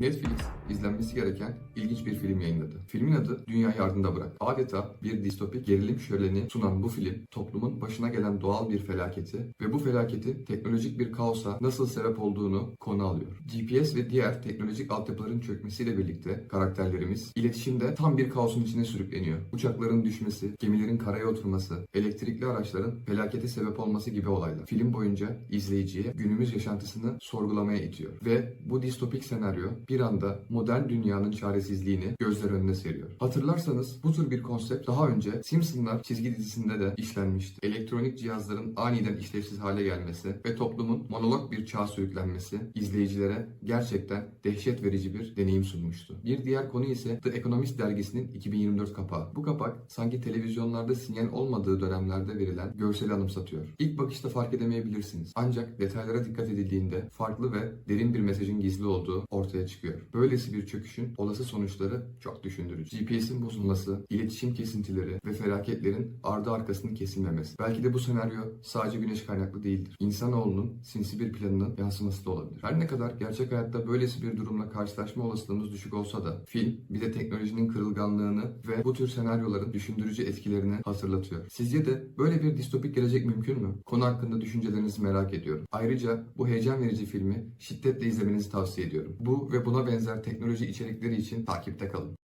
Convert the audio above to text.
Netflix izlenmesi gereken ilginç bir film yayınladı. Filmin adı Dünyayı Ardında Bırak. Adeta bir distopik gerilim şöleni sunan bu film toplumun başına gelen doğal bir felaketi ve bu felaketi teknolojik bir kaosa nasıl sebep olduğunu konu alıyor. GPS ve diğer teknolojik altyapıların çökmesiyle birlikte karakterlerimiz iletişimde tam bir kaosun içine sürükleniyor. Uçakların düşmesi, gemilerin karaya oturması, elektrikli araçların felakete sebep olması gibi olaylar. Film boyunca izleyiciye günümüz yaşantısını sorgulamaya itiyor. Ve bu distopik senaryo bir anda modern dünyanın çaresizliğini gözler önüne seriyor. Hatırlarsanız bu tür bir konsept daha önce Simpsonlar çizgi dizisinde de işlenmişti. Elektronik cihazların aniden işlevsiz hale gelmesi ve toplumun monolog bir çağa sürüklenmesi izleyicilere gerçekten dehşet verici bir deneyim sunmuştu. Bir diğer konu ise The Economist dergisinin 2024 kapağı. Bu kapak sanki televizyonlarda sinyal olmadığı dönemlerde verilen görseli anımsatıyor. İlk bakışta fark edemeyebilirsiniz. Ancak detaylara dikkat edildiğinde farklı ve derin bir mesajın gizli olduğu ortaya çıkıyor. Böylesi bir çöküşün olası sonuçları çok düşündürücü. GPS'in bozulması, iletişim kesintileri ve felaketlerin ardı arkasının kesilmemesi. Belki de bu senaryo sadece güneş kaynaklı değildir. İnsanoğlunun sinsi bir planının yansıması da olabilir. Her ne kadar gerçek hayatta böylesi bir durumla karşılaşma olasılığımız düşük olsa da film bize teknolojinin kırılganlığını ve bu tür senaryoların düşündürücü etkilerini hatırlatıyor. Sizce de böyle bir distopik gelecek mümkün mü? Konu hakkında düşüncelerinizi merak ediyorum. Ayrıca bu heyecan verici filmi şiddetle izlemenizi tavsiye ediyorum. Bu buna benzer teknoloji içerikleri için takipte kalın.